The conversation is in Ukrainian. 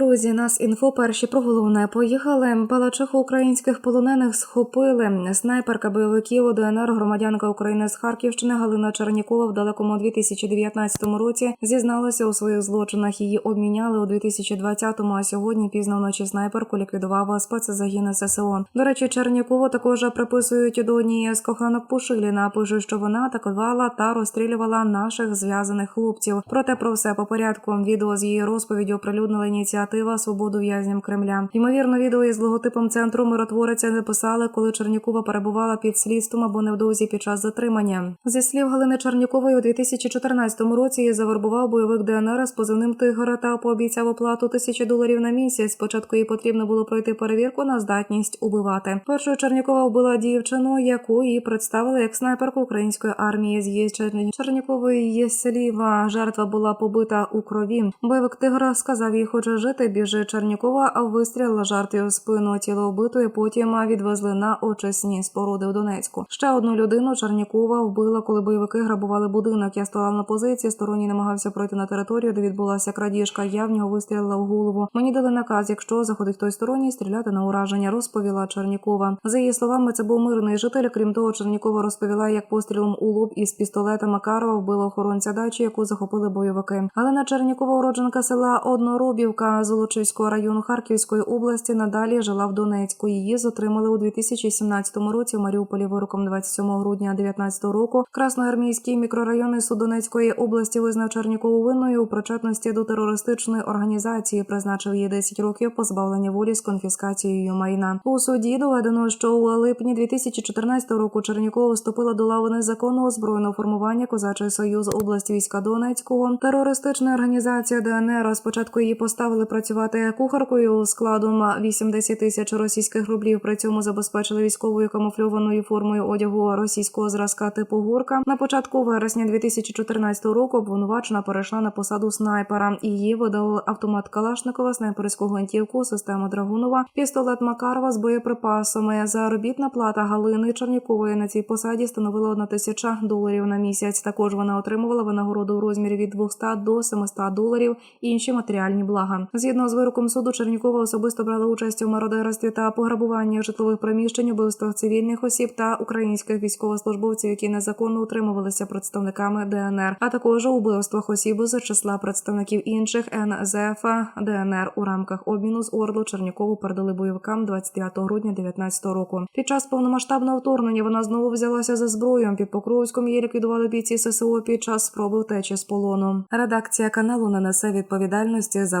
друзі, нас інфо перші про головне поїхали. Палачиху українських полонених схопили. Снайперка бойовиків ОДНР, громадянка України з Харківщини Галина Чернікова в далекому 2019 році зізналася у своїх злочинах. Її обміняли у 2020-му, а сьогодні пізно вночі снайперку ліквідував спецзагін ССО. До речі, Чернікову також приписують до однієї з коханок Пушиліна. Пише, що вона атакувала та розстрілювала наших зв'язаних хлопців. Проте про все по порядку. Відео з її розповіді оприлюднила ініціатива Свободу в'язням Кремля. Ймовірно, відео із логотипом центру миротвориця записали, коли Чернікова перебувала під слідством або невдовзі під час затримання. Зі слів Галини Чернікової, у 2014 році її завербував бойовик ДНР з позивним Тигра та пообіцяв оплату тисячі доларів на місяць. Спочатку їй потрібно було пройти перевірку на здатність убивати. Першою Чернікова вбила дівчину, яку її представили як снайперку української армії. З її Черні- Чернікової слів жертва була побита у крові. Бойовик Тигра сказав їй, хоче жити, біжи Чернікова, а вистрілила жартою в спину. Тіло вбитої потім відвезли на очисні споруди в Донецьку. Ще одну людину Чернікова вбила, коли бойовики грабували будинок. Я стояла на позиції, сторонній намагався пройти на територію, де відбулася крадіжка. Я в нього вистрілила в голову. Мені дали наказ, якщо заходить той сторонній, стріляти на ураження, розповіла Чернікова. За її словами, це був мирний житель. Крім того, Чернікова розповіла, як пострілом у лоб із пістолета Макарова вбила охоронця дачі, яку захопили бойовики. Галина Чернікова, уродженка села Одноробівка Золочиського району Харківської області, надалі жила в Донецьку. Її затримали у 2017 році в Маріуполі вироком 27 грудня 2019 року. Красноармійський мікрорайонний суд Донецької області визнав Чернікову винною у причетності до терористичної організації. Призначив їй 10 років позбавлення волі з конфіскацією майна. У суді доведено, що у липні 2014 року Чернікова вступила до лави незаконного збройного формування Козачий Союз області війська Донецького. Терористична організація ДНР. Спочатку її поставили працювати кухаркою складом 80 тисяч російських рублів. При цьому забезпечили військовою камуфльованою формою одягу російського зразка типу гурка. На початку вересня 2014 року обвинувачена перейшла на посаду снайпера. Її видали автомат Калашникова, снайперську гвинтівку, систему Драгунова, пістолет Макарова з боєприпасами. Заробітна плата Галини Чернікової на цій посаді становила 1 тисяча доларів на місяць. Також вона отримувала винагороду у розмірі від 200 до 700 доларів і інші матеріальні блага. Згідно з вироком суду, Чернікова особисто брала участь у мародерстві та пограбуванні житлових приміщень, убивствах цивільних осіб та українських військовослужбовців, які незаконно утримувалися представниками ДНР, а також убивствах осіб з числа представників інших НЗФ ДНР у рамках обміну з Орлу Чернікову передали бойовикам 29 грудня 2019 року. Під час повномасштабного вторгнення вона знову взялася за зброю. Під Покровськом її ліквідували бійці ССО під час спроби втечі з полону. Редакція каналу не несе відповідальності за